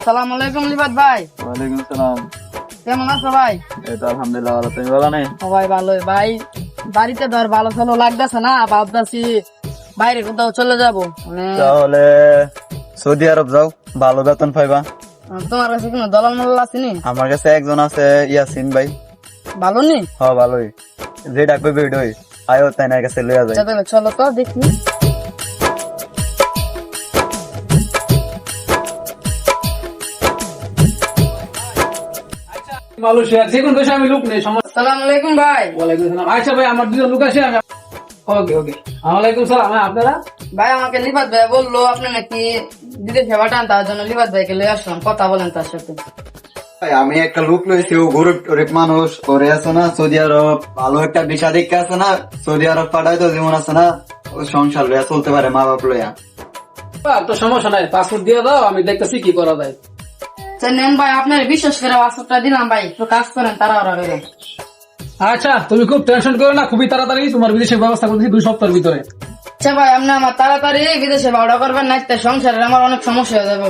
আসসালামু আলাইকুম লিবাদ ভাই। ওয়ালাইকুম সালাম কেমন আছো ভাই? এই তো আলহামদুলিল্লাহ ভালো। তুমি ভালো নেই সবাই ভালোই ভাই। বাড়িতে ধর ভালো ভালো লাগতেছে না ভাবতেছি বাইরে কোথাও চলে যাব। মানে তাহলে সৌদি আরব যাও ভালো বেতন পাইবা। তোমার কাছে কোনো দলাল মলাল আছে নি? আমার কাছে একজন আছে ইয়াসিন ভাই। ভালো নি? হ ভালোই। যে ডাকবে বেডই আয়ো তাই না কাছে লইয়া যায় আচ্ছা চলো তো দেখি। মালয়েশিয়ার যে কোনো দেশে আমি লোক নেই সমস্যা। আসসালামু আলাইকুম ভাই। ওয়ালাইকুম সালাম। আচ্ছা ভাই আমার দুজন লোক আছে আমি ওকে ওকে। ওয়ালাইকুম সালাম। হ্যাঁ আপনারা? ভাই আমাকে লিবাদ ভাই বলল আপনি নাকি বিদেশে পাঠান তার জন্য লিবাদ ভাইকে লয়ে আসলাম কথা বলেন তার সাথে। ভাই, আমি একটা লোক লইছি ও গরিব গরিব মানুষ করে আছে না সৌদি আরব ভালো একটা বিষা দেখে আছে না সৌদি আরব পাঠায় তো যেমন আছে না ও সংসার লইয়া চলতে পারে মা বাপ লইয়া তো সমস্যা নাই পাসপোর্ট দিয়ে দাও আমি দেখতেছি কি করা যায়। নেন ভাই আপনার বিশ্বাস করে দিলাম ভাই। একটু কাজ করেন তারা ওরা করে। আচ্ছা তুমি খুব টেনশন করো না খুবই তাড়াতাড়ি তোমার বিদেশের ব্যবস্থা দুই সপ্তাহের ভিতরে। আচ্ছা ভাই আপনি আমার তাড়াতাড়ি বিদেশে বাউডা করবেন না সংসারের আমার অনেক সমস্যা হয়ে যাবে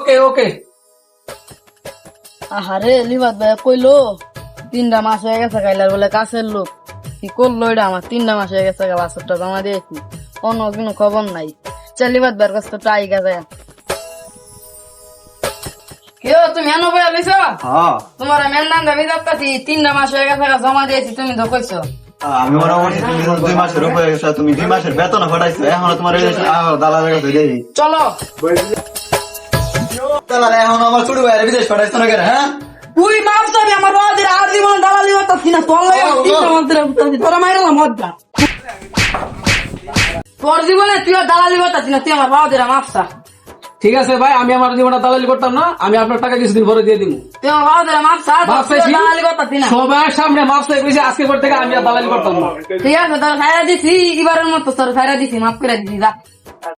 ওকে ওকে আহারে লিবাদ ভাই কইলো তিনটা মাস হয়ে গেছে কাইলার বলে কাছের লোক। কি করল এটা আমার? তিনটা মাস হয়ে গেছে বাসরটা জমা দিয়েছি। অন্য কোনো খবর নাই। চল লিবাদ ভাইয়ের কাছে তো গেছে কেউ তুমি এনো বই আলিস হ্যাঁ। তোমার মেন নাম দাবি যাচ্ছি তিনটা মাস হয়ে গেছে জমা দিয়েছি তুমি তো কইছো। আমি মনে করছি তুমি দুই মাসের উপরে গেছো তুমি দুই মাসের বেতন ফাটাইছো এখন তোমার দালালের কাছে দেই চলো। দালাল এখন আমার ছোট ভাইয়ের বিদেশ ফাটাইছো না কেন হ্যাঁ? তুই মারছ আমি আমার বাবাদের আর জীবন দালালি হতাছি না তোর লাগে তোরা মাইরালাম মজ্জা তোর জীবনে তুই দালালি হতাছি না তুই আমার বাবাদের মাপসা। ঠিক আছে ভাই আমি আমার জীবনটা দালালি করতাম না আমি আপনার টাকা কিছুদিন পরে দিয়ে দিবো। সবার সামনে মাফ চাই কইছি আজকে পর থেকে আমি আর দালালি করতাম না। ঠিক আছে তোর ছাইরা দিছি এবারের মতো তোর ছাইরা দিছি মাফ করে দিছি যা।